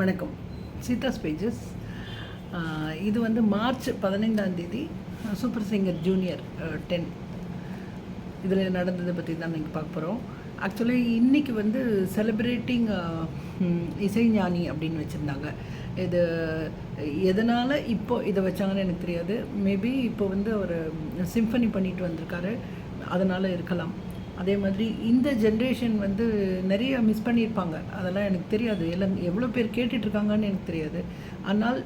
வணக்கம். சீதாஸ் பேஜஸ் இது வந்து மார்ச் பதினைந்தாம் தேதி சூப்பர் சிங்கர் ஜூனியர் டென். இதில் நடந்ததை பற்றி தான் நீங்கள் பார்க்க போகிறோம் ஆக்சுவலி இன்றைக்கி வந்து செலிப்ரேட்டிங் இசைஞானி அப்படின்னு வச்சுருந்தாங்க. இது எதனால் இப்போ இதை வச்சாங்கன்னு எனக்கு தெரியாது. மேபி இப்போ வந்து அவர் சிம்பனி பண்ணிட்டு வந்திருக்காரு. அதனால் இருக்கலாம். அதே மாதிரி இந்த ஜென்ரேஷன் வந்து நிறைய மிஸ் பண்ணியிருப்பாங்க. அதெல்லாம் எனக்கு தெரியாது. எல்லாம் எவ்வளோ பேர் கேட்டுட்ருக்காங்கன்னு எனக்கு தெரியாது. ஆனால்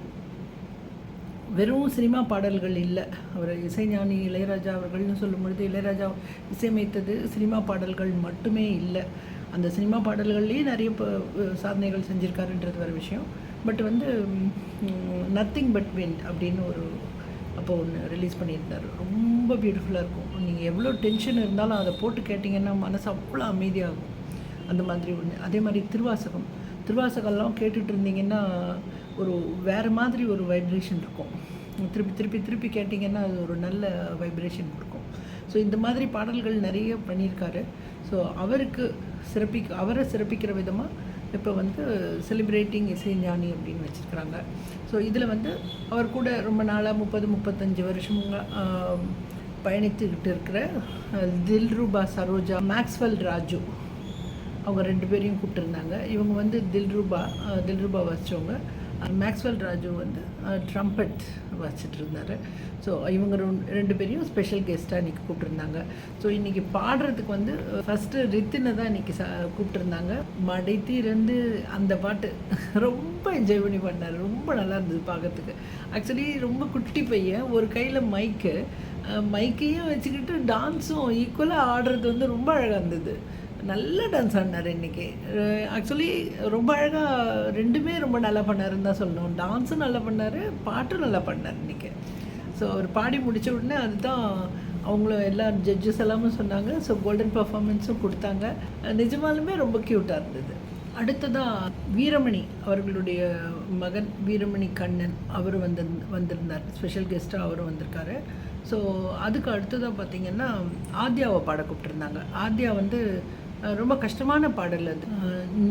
வெறும் சினிமா பாடல்கள் இல்லை. அவர் இசைஞானி இளையராஜா அவர்கள்னு சொல்லும் பொழுது இளையராஜா இசையமைத்தது சினிமா பாடல்கள் மட்டுமே இல்லை. அந்த சினிமா பாடல்கள்லேயே நிறைய சாதனைகள் செஞ்சுருக்காருன்றது வேறு விஷயம். பட் வந்து நத்திங் பட் விண்ட் அப்படின்னு ஒரு அப்போ ஒன்று ரிலீஸ் பண்ணியிருந்தார். ரொம்ப பியூட்டிஃபுல்லாக இருக்கும். நீங்கள் எவ்வளோ டென்ஷன் இருந்தாலும் அதை போட்டு கேட்டிங்கன்னா மனசு அவ்வளோ அமைதியாகும். அந்த மாதிரி ஒன்று அதே மாதிரி திருவாசகம். திருவாசகம்லாம் கேட்டுட்டு இருந்தீங்கன்னா ஒரு வேறு மாதிரி ஒரு வைப்ரேஷன் இருக்கும். திருப்பி திருப்பி திருப்பி கேட்டிங்கன்னா அது ஒரு நல்ல வைப்ரேஷன் கொடுக்கும். ஸோ இந்த மாதிரி பாடல்கள் நிறைய பண்ணியிருக்காரு. ஸோ அவருக்கு சிறப்பிக்க அவரை சிறப்பிக்கிற விதமாக இப்போ வந்து செலிப்ரேட்டிங் இசைஞானி அப்படின்னு வச்சுருக்கிறாங்க. ஸோ இதில் வந்து அவர் கூட ரொம்ப நாளாக முப்பது முப்பத்தஞ்சு வருஷமாக பயணித்துக்கிட்டு இருக்கிற தில்ரூபா தில்ருபா சரோஜா மேக்ஸ்வெல் ராஜு அவங்க ரெண்டு பேரையும் கூப்பிட்டுருந்தாங்க. இவங்க வந்து தில்ருபா தில்ரூபா தில்ருபா வச்சவங்க. மேக்ஸ்வெல் ராஜு வந்து ட்ரம்பட் வச்சுட்டு இருந்தார் ஸோ இவங்க ரெண்டு- ரெண்டு பேரையும் ஸ்பெஷல் கெஸ்ட்டாக இன்றைக்கி கூப்பிட்டுருந்தாங்க. ஸோ இன்றைக்கி பாடுறதுக்கு வந்து ஃபஸ்ட்டு ரித்தினை தான் இன்றைக்கி சா கூப்பிட்ருந்தாங்க மடை அந்த பாட்டு ரொம்ப என்ஜாய் பண்ணி பண்ணார் ரொம்ப நல்லா இருந்தது பார்க்கறதுக்கு ஆக்சுவலி ரொம்ப குட்டி பையன். ஒரு கையில் மைக்கு மைக்கையும் வச்சுக்கிட்டு டான்ஸும் ஈக்குவலாக ஆடுறது வந்து ரொம்ப அழகாக இருந்தது. நல்ல டான்ஸ் ஆடினார் இன்றைக்கி ஆக்சுவலி ரொம்ப அழகாக ரெண்டுமே ரொம்ப நல்லா பண்ணாருன்னு தான் சொல்லணும். டான்ஸும் நல்லா பண்ணார் பாட்டும் நல்லா பண்ணார் இன்றைக்கி ஸோ அவர் பாடி முடிச்ச உடனே அதுதான் அவங்கள எல்லா ஜட்ஜஸ் எல்லாமே சொன்னாங்க. ஸோ கோல்டன் பர்ஃபார்மன்ஸும் கொடுத்தாங்க. நிஜமாலுமே ரொம்ப க்யூட்டாக இருந்தது. அடுத்ததாக வீரமணி அவர்களுடைய மகன் வீரமணி கண்ணன் அவர் வந்து வந்திருந்தார். ஸ்பெஷல் கெஸ்ட்டாக அவரும் வந்திருக்காரு. ஸோ அதுக்கு அடுத்ததாக பார்த்திங்கன்னா ஆத்யாவை பாட கூப்பிட்டுருந்தாங்க. ஆத்யா வந்து ரொம்ப கஷ்டமான பாடல் அது.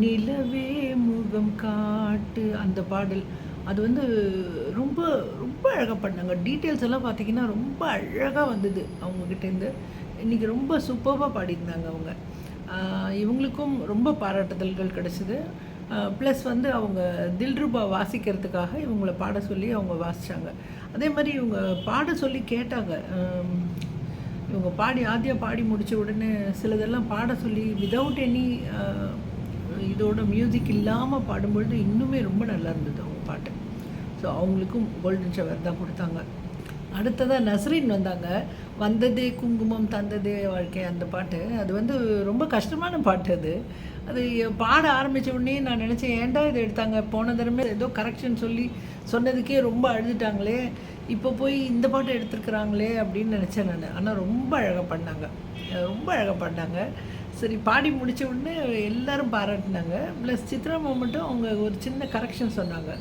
நிலவே முகம் காட்டு அந்த பாடல். அது வந்து ரொம்ப ரொம்ப அழகாக பண்ணாங்க. டீட்டெயில்ஸ் எல்லாம் பார்த்தீங்கன்னா ரொம்ப அழகாக வந்தது அவங்கக்கிட்டேருந்து இன்றைக்கி ரொம்ப சூப்பராக பாடியிருந்தாங்க அவங்க. இவங்களுக்கும் ரொம்ப பாராட்டுதல்கள் கிடச்சிது. ப்ளஸ் வந்து அவங்க தில்ருபா வாசிக்கிறதுக்காக இவங்களை பாட சொல்லி அவங்க வாசித்தாங்க அதே மாதிரி இவங்க பாட சொல்லி கேட்டாங்க. இவங்க பாடி ஆதியாக பாடி முடித்த உடனே சிலதெல்லாம் பாட சொல்லி விதவுட் எனி இதோட மியூசிக் இல்லாமல் பாடும்பொழுது இன்னுமே ரொம்ப நல்லா இருந்தது அவங்க பாட்டு. ஸோ அவங்களுக்கும் கோல்டன் ஷவர் தான் கொடுத்தாங்க. அடுத்ததாக நஸ்ரீன் வந்தாங்க. வந்ததே குங்குமம் தந்ததே வாழ்க்கை அந்த பாட்டு. அது வந்து ரொம்ப கஷ்டமான பாட்டு அது. அது பாட ஆரம்பித்த உடனே நான் நினச்சேன் ஏன்டா இதை எடுத்தாங்க? போன தடவை ஏதோ கரெக்ஷன் சொல்லி சொன்னதுக்கே ரொம்ப அழுதுட்டாங்களே. இப்போ போய் இந்த பாட்டு எடுத்துருக்குறாங்களே அப்படின்னு நினச்சேன் நான். ஆனால் ரொம்ப அழகாக பண்ணாங்க ரொம்ப அழகாக பண்ணாங்க சரி பாடி முடிச்ச உடனே எல்லாரும் பாராட்டினாங்க. ப்ளஸ் சித்ராமா மட்டும் அவங்க ஒரு சின்ன கரெக்ஷன் சொன்னாங்க.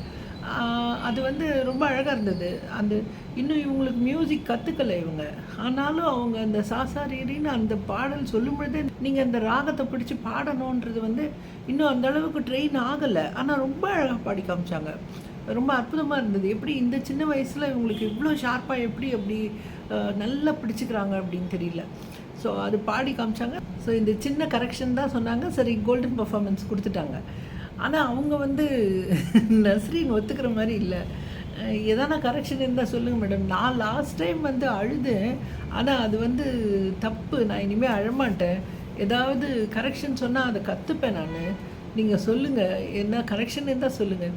அது வந்து ரொம்ப அழகாக இருந்தது. அந்த இன்னும் இவங்களுக்கு மியூசிக் கற்றுக்கல இவங்க. ஆனாலும் அவங்க அந்த சாசாரின்னு அந்த பாடல் சொல்லும் பொழுதே நீங்கள் அந்த ராகத்தை பிடிச்சி பாடணுன்றது வந்து இன்னும் அந்த அளவுக்கு ட்ரெயின் ஆகலை. ஆனால் ரொம்ப அழகாக பாடி காமிச்சாங்க. ரொம்ப அற்புதமாக இருந்தது. எப்படி இந்த சின்ன வயசில் இவங்களுக்கு இவ்வளோ ஷார்ப்பாக எப்படி அப்படி நல்லா பிடிச்சிக்கிறாங்க அப்படின்னு தெரியல. ஸோ அது பாடி காமிச்சாங்க. ஸோ இந்த சின்ன கரெக்ஷன் தான் சொன்னாங்க. சரி கோல்டன் பர்ஃபார்மன்ஸ் கொடுத்துட்டாங்க. ஆனால் அவங்க வந்து நஸ்ரீன் ஒத்துக்கிற மாதிரி இல்லை. எதனா கரெக்ஷன் இருந்தால் சொல்லுங்கள் மேடம் நான் லாஸ்ட் டைம் வந்து அழுதேன். ஆனால் அது வந்து தப்பு. நான் இனிமேல் அழமாட்டேன். ஏதாவது கரெக்ஷன் சொன்னால் அதை கற்றுப்பேன் நான். நீங்கள் சொல்லுங்கள் என்ன கரெக்ஷன் இருந்தால் சொல்லுங்கள்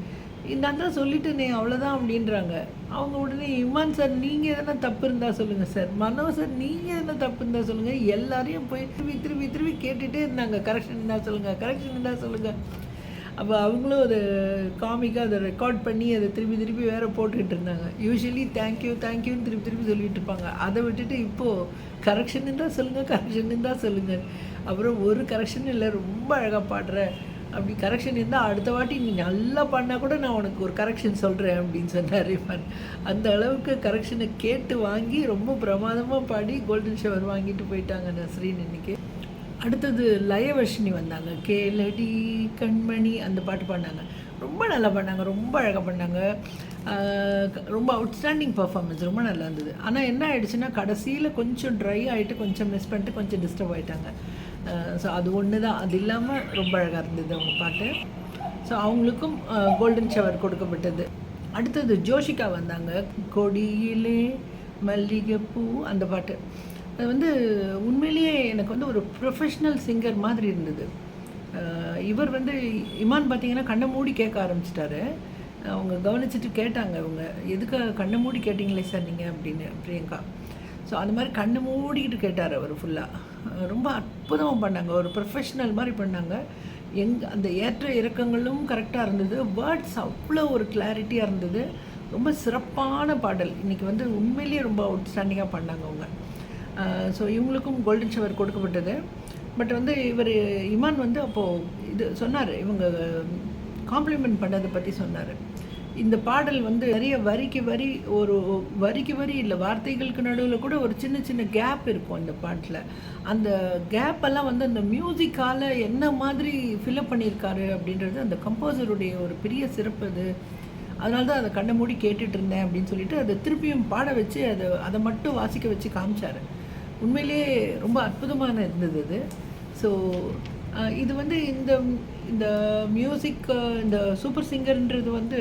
நான் தான் சொல்லிட்டேனே அவ்வளோதான் அப்படின்றாங்க. அவங்க உடனே இமான் சார் நீங்கள் எதனா தப்பு இருந்தால் சொல்லுங்கள் சார். மனோ சார் நீங்கள் எதனா தப்பு இருந்தால் சொல்லுங்கள் எல்லாரையும் போய் திரும்பி திரும்பி திருப்பி கேட்டுகிட்டே இருந்தாங்க. கரெக்ஷன் இருந்தால் சொல்லுங்கள் கரெக்ஷன் இருந்தால் சொல்லுங்கள் அப்போ அவங்களும் அதை காமிக்காக அதை ரெக்கார்ட் பண்ணி அதை திருப்பி திருப்பி வேறு போட்டுக்கிட்டு இருந்தாங்க. யூஸ்வலி தேங்க்யூ தேங்க்யூன்னு திருப்பி திருப்பி சொல்லிட்டு இருப்பாங்க. அதை விட்டுட்டு இப்போது கரெக்ஷன் இருந்தால் சொல்லுங்கள் கரெக்ஷன் இருந்தால் சொல்லுங்கள் அப்புறம் ஒரு கரெக்ஷன் இல்லை ரொம்ப அழகாக பாடுற. அப்படி கரெக்ஷன் இருந்தால் அடுத்த வாட்டி நீ நல்லா பண்ணால் கூட நான் உனக்கு ஒரு கரெக்ஷன் சொல்கிறேன் அப்படின்னு சொன்னார் இவன். அந்த அளவுக்கு கரெக்ஷனை கேட்டு வாங்கி ரொம்ப பிரமாதமாக பாடி கோல்டன் ஷவர் வாங்கிட்டு போயிட்டாங்க நஸ்ரீன் இன்னைக்கு. அடுத்தது லயவர்ஷினி வந்தாங்க. கேலடி கண்மணி அந்த பாட்டு பாடினாங்க. ரொம்ப நல்லா பண்ணாங்க ரொம்ப அழகாக பண்ணாங்க ரொம்ப அவுட்ஸ்டாண்டிங் பர்ஃபார்மன்ஸ் ரொம்ப நல்லா இருந்தது. ஆனால் என்ன ஆயிடுச்சுன்னா கடைசியில் கொஞ்சம் ட்ரை ஆகிட்டு கொஞ்சம் மிஸ் பண்ணிட்டு கொஞ்சம் டிஸ்டர்ப் ஆகிட்டாங்க ஸோ அது ஒன்று தான் அது இல்லாமல் ரொம்ப அழகாக இருந்தது அவங்க பாட்டு. ஸோ அவங்களுக்கும் கோல்டன் ஷவர் கொடுக்கப்பட்டது. அடுத்தது ஜோஷிகா வந்தாங்க. கொடியிலே மல்லிகைப்பூ அந்த பாட்டு. அது வந்து உண்மையிலேயே எனக்கு வந்து ஒரு ப்ரொஃபஷ்னல் சிங்கர் மாதிரி இருந்தது. இவர் வந்து இமான் பார்த்தீங்கன்னா கண்ணை மூடி கேட்க ஆரம்பிச்சிட்டாரு. அவங்க கவனிச்சிட்டு கேட்டாங்க இவங்க எதுக்காக கண்ணை மூடி கேட்டிங்களே சார் நீங்கள் அப்படின்னு பிரியங்கா. ஸோ அந்த மாதிரி கண்ணு மூடிக்கிட்டு கேட்டார் அவர் ஃபுல்லாக ரொம்ப அற்புதமாக பண்ணாங்க. ஒரு ப்ரொஃபஷ்னல் மாதிரி பண்ணாங்க. எங் அந்த ஏற்ற இறக்கங்களும் கரெக்டாக இருந்தது. வேர்ட்ஸ் அவ்வளோ ஒரு கிளாரிட்டியாக இருந்தது. ரொம்ப சிறப்பான பாடல். இன்றைக்கி வந்து உண்மையிலேயே ரொம்ப அவுட்ஸ்டாண்டிங்காக பண்ணாங்க அவங்க. ஸோ இவங்களுக்கும் கோல்டன் ஷவர் கொடுக்கப்பட்டது. பட் வந்து இவர் இமான் வந்து அப்போது இது சொன்னார். இவங்க காம்ப்ளிமெண்ட் பண்ணதை பற்றி சொன்னார். இந்த பாடல் வந்து நிறைய வரிக்கு வரி ஒரு வரிக்கு வரி இல்லை வார்த்தைகளுக்கு நடுவில் கூட ஒரு சின்ன சின்ன கேப் இருக்கும் இந்த பாட்டில். அந்த கேப்பெல்லாம் வந்து அந்த மியூசிக்கால் என்ன மாதிரி ஃபில்அப் பண்ணியிருக்காரு அப்படின்றது அந்த கம்போசருடைய ஒரு பெரிய சிறப்பு அது. அதனால தான் அதை கண்ணை மூடி கேட்டுட்டு இருந்தேன் அப்படின்னு சொல்லிட்டு அதை திருப்பியும் பாட வச்சு அதை அதை மட்டும் வாசிக்க வச்சு காமிச்சார். உண்மையிலேயே ரொம்ப அற்புதமான இருந்தது அது. ஸோ இது வந்து இந்த இந்த மியூசிக் இந்த சூப்பர் சிங்கர்ன்றது வந்து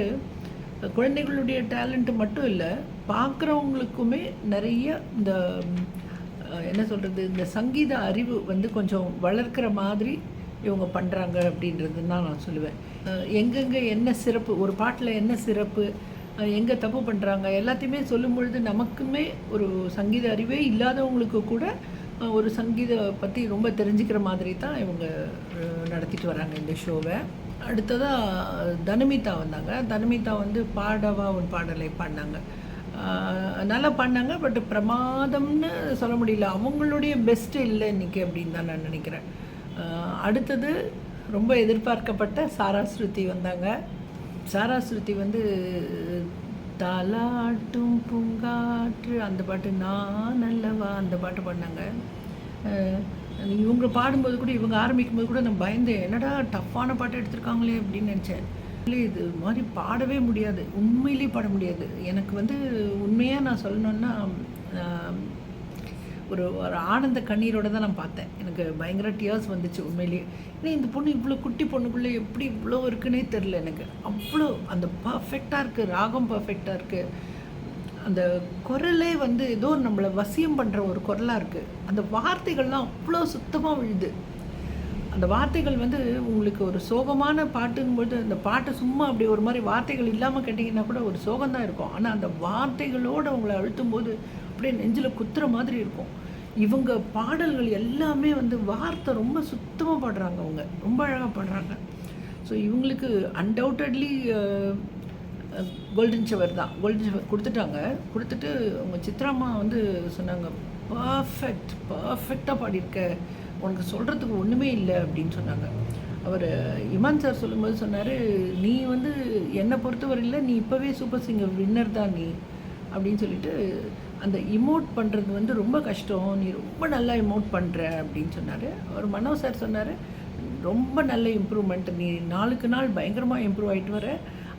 குழந்தைகளுடைய டேலண்ட்டு மட்டும் இல்லை பார்க்குறவங்களுக்குமே நிறைய இந்த என்ன சொல்கிறது இந்த சங்கீத அறிவு வந்து கொஞ்சம் வளர்க்குற மாதிரி இவங்க பண்ணுறாங்க அப்படின்றது தான் நான் சொல்லுவேன். எங்கெங்கே என்ன சிறப்பு ஒரு பாட்டில் என்ன சிறப்பு எங்கே தப்பு பண்ணுறாங்க எல்லாத்தையுமே சொல்லும் பொழுது நமக்குமே ஒரு சங்கீத அறிவே இல்லாதவங்களுக்கு கூட ஒரு சங்கீத பற்றி ரொம்ப தெரிஞ்சுக்கிற மாதிரி தான் இவங்க நடத்திட்டு வராங்க இந்த ஷோவை அடுத்ததாக தனுமிதா வந்தாங்க. தனுமிதா வந்து பாடவா ஒரு பாடலை பாடினாங்க. நல்லா பண்ணாங்க பட் பிரமாதம்னு சொல்ல முடியல. அவங்களுடைய பெஸ்ட் இல்லை இன்னைக்கு அப்படின்னு தான் நான் நினைக்கிறேன். அடுத்தது ரொம்ப எதிர்பார்க்கப்பட்ட சாராஸ்ருதி வந்தாங்க. சாராஸ்ருதி வந்து தலாட்டும் பூங்காற்று அந்த பாட்டு நான் நல்லவா அந்த பாட்டு பண்ணாங்க இவங்க பாடும்போது கூட இவங்க ஆரம்பிக்கும் போது கூட நான் பயந்தேன். என்னடா டஃப்பான பாட்டு எடுத்திருக்காங்களே அப்படின்னு நினச்சேன். இல்லை இது மாதிரி பாடவே முடியாது. உண்மையிலேயே பாட முடியாது. எனக்கு வந்து உண்மையாக நான் சொல்லணுன்னா ஒரு ஒரு ஆனந்த கண்ணீரோட தான் நான் பார்த்தேன். எனக்கு பயங்கர டியர்ஸ் வந்துச்சு உண்மையிலேயே ஏன்னா இந்த பொண்ணு இவ்வளோ குட்டி பொண்ணுக்குள்ளே எப்படி இவ்வளோ இருக்குன்னே தெரில எனக்கு. அவ்வளோ அந்த பர்ஃபெக்டாக இருக்குது ராகம் பர்ஃபெக்டாக இருக்குது அந்த குரலே வந்து ஏதோ நம்மளை வசியம் பண்ணுற ஒரு குரலாக இருக்குது அந்த வார்த்தைகள்லாம் அவ்வளோ சுத்தமாக விழுது. அந்த வார்த்தைகள் வந்து உங்களுக்கு ஒரு சோகமான பாட்டுங்கும்போது அந்த பாட்டை சும்மா அப்படி ஒரு மாதிரி வார்த்தைகள் இல்லாமல் கேட்டிங்கன்னா கூட ஒரு சோகம்தான் இருக்கும். ஆனால் அந்த வார்த்தைகளோடு உங்களை அழுத்தும் போது அப்படியே நெஞ்சில் குத்துற மாதிரி இருக்கும். இவங்க பாடல்கள் எல்லாமே வந்து வார்த்தை ரொம்ப சுத்தமாக பாடுறாங்க அவங்க. ரொம்ப அழகாக பாடுறாங்க. ஸோ இவங்களுக்கு அன்டவுட்டட்லி கோல்டன் ஷவர் தான். கோல்டன் ஷவர் கொடுத்துட்டாங்க. கொடுத்துட்டு அவங்க சித்ராம்மா வந்து சொன்னாங்க பர்ஃபெக்ட் பர்ஃபெக்டாக பாடியிருக்க. உனக்கு சொல்கிறதுக்கு ஒன்றுமே இல்லை அப்படின்னு சொன்னாங்க. அவர் இமான் சார் சொல்லும்போது சொன்னார் நீ வந்து என்னை பொறுத்தவரையில் நீ இப்போவே சூப்பர் சிங்கர் வின்னர் தான் நீ அப்படின்னு சொல்லிட்டு அந்த இமோட் பண்ணுறது வந்து ரொம்ப கஷ்டம். நீ ரொம்ப நல்லா இமோட் பண்ணுற அப்படின்னு சொன்னார். அவர் மனோ சார் சொன்னார் ரொம்ப நல்ல இம்ப்ரூவ்மெண்ட் நீ நாளுக்கு நாள் பயங்கரமாக இம்ப்ரூவ் ஆகிட்டு வர.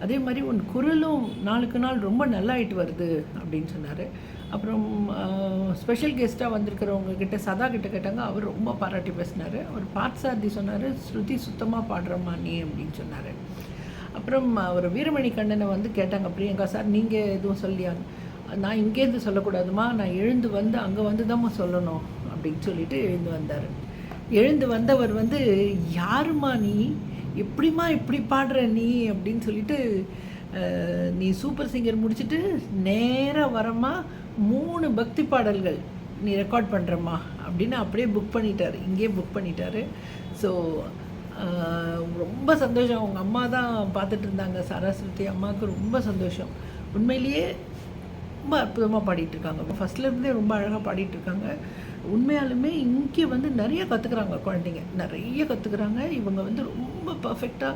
அதே மாதிரி உன் குரலும் நாளுக்கு நாள் ரொம்ப நல்லாயிட்டு வருது அப்படின்னு சொன்னார். அப்புறம் ஸ்பெஷல் கெஸ்ட்டாக வந்திருக்கிறவங்க கிட்ட சதா கிட்ட கேட்டாங்க அவர் ரொம்ப பாராட்டி பேசினார். அவர் பார்த்தசாரதி சொன்னார் ஸ்ருதி சுத்தமாக பாடுறம்மா நீ அப்படின்னு சொன்னார். அப்புறம் அவர் வீரமணி கண்ணனை வந்து கேட்டாங்க பிரியங்கா சார் நீங்கள் எதுவும் சொல்லியா நான் இங்கேருந்து சொல்லக்கூடாதுமா? நான் எழுந்து வந்து அங்கே வந்து தான் சொல்லணும் அப்படின்னு சொல்லிட்டு எழுந்து வந்தார். எழுந்து வந்தவர் வந்து யாருமா நீ? எப்படிம்மா இப்படி பாடுற நீ அப்படின்னு சொல்லிட்டு நீ சூப்பர் சிங்கர் முடிச்சுட்டு நேராக வரமா மூணு பக்தி பாடல்கள் நீ ரெக்கார்ட் பண்ணுறம்மா அப்படின்னு அப்படியே புக் பண்ணிட்டார். இங்கேயே புக் பண்ணிட்டாரு. ஸோ ரொம்ப சந்தோஷம். அவங்க அம்மா தான் பார்த்துட்டு இருந்தாங்க. சரஸ்வதி அம்மாவுக்கு ரொம்ப சந்தோஷம். உண்மையிலேயே ரொம்ப அற்புதமாக பாடிட்டு இருக்காங்க. ஃபர்ஸ்ட்ல இருந்தே ரொம்ப அழகாக பாடிட்டுருக்காங்க உண்மையாலுமே இங்கே வந்து நிறைய கற்றுக்குறாங்க குழந்தைங்க. நிறைய கற்றுக்குறாங்க இவங்க வந்து ரொம்ப பர்ஃபெக்டாக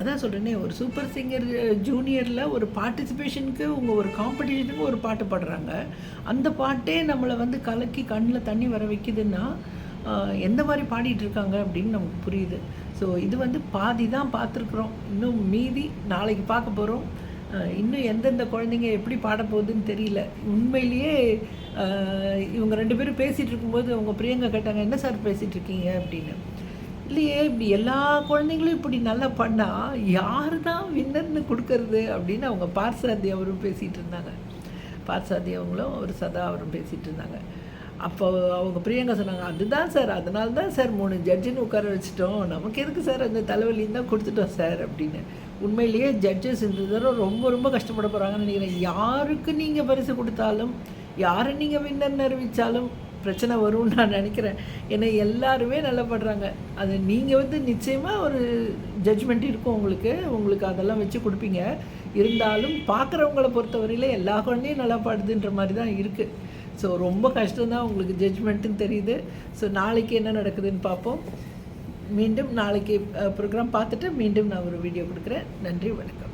அதான் சொல்கிறேனே ஒரு சூப்பர் சிங்கர் ஜூனியரில் ஒரு பார்ட்டிசிபேஷனுக்கு உங்க ஒரு காம்படிஷனுக்கு ஒரு பாட்டு பாடுறாங்க. அந்த பாட்டே நம்மளை வந்து கலக்கி கண்ணில் தண்ணி வர வைக்குதுன்னா எந்த மாதிரி பாடிட்டு இருக்காங்க அப்படின்னு நமக்கு புரியுது. ஸோ இது வந்து பாதி தான் பார்த்துருக்குறோம். இன்னும் மீதி நாளைக்கு பார்க்க போகிறோம் இன்னும் எந்தெந்த குழந்தைங்க எப்படி பாட போகுதுன்னு தெரியல. உண்மையிலேயே இவங்க ரெண்டு பேரும் பேசிகிட்டு இருக்கும்போது அவங்க பிரியங்கா கேட்டாங்க என்ன சார் பேசிகிட்டு இருக்கீங்க? அப்படின்னு. இல்லையே இப்படி எல்லா குழந்தைங்களும் இப்படி நல்லா பண்ணால் யார் தான் வின்னர்னு கொடுக்கறது? அப்படின்னு அவங்க பார்சாதி அவரும் பேசிகிட்டு இருந்தாங்க. பார்சாதி அவங்களும் அவர் சதா அவரும் பேசிகிட்டு இருந்தாங்க. அப்போ அவங்க பிரியங்கா சொன்னாங்க அதுதான் சார் அதனால தான் சார் மூணு ஜட்ஜின்னு உட்கார வச்சுட்டோம். நமக்கு எதுக்கு சார் அந்த தலைவலின்னு தான் கொடுத்துட்டோம் சார் அப்படின்னு. உண்மையிலேயே ஜட்ஜஸ் இந்த தடவை ரொம்ப ரொம்ப கஷ்டப்பட போகிறாங்கன்னு நினைக்கிறேன். யாருக்கு நீங்கள் பரிசு கொடுத்தாலும் யாரை நீங்கள் வின்னர்னு அறிவித்தாலும் பிரச்சனை வரும்னு நான் நினைக்கிறேன். ஏன்னா எல்லாருமே நல்லா படுறாங்க. அது நீங்கள் வந்து நிச்சயமாக ஒரு ஜட்ஜ்மெண்ட் இருக்கும் உங்களுக்கு. உங்களுக்கு அதெல்லாம் வச்சு கொடுப்பீங்க. இருந்தாலும் பார்க்குறவங்கள பொறுத்தவரையில எல்லா குழந்தையும் நல்லா பாடுதுன்ற மாதிரி தான் இருக்குது ஸோ ரொம்ப கஷ்டம்தான் உங்களுக்கு ஜட்ஜ்மெண்ட்டுன்னு தெரியுது. ஸோ நாளைக்கு என்ன நடக்குதுன்னு பார்ப்போம். மீண்டும் நாளைக்கு ப்ரோக்ராம் பார்த்துட்டு மீண்டும் நான் ஒரு வீடியோ கொடுக்குறேன். நன்றி வணக்கம்.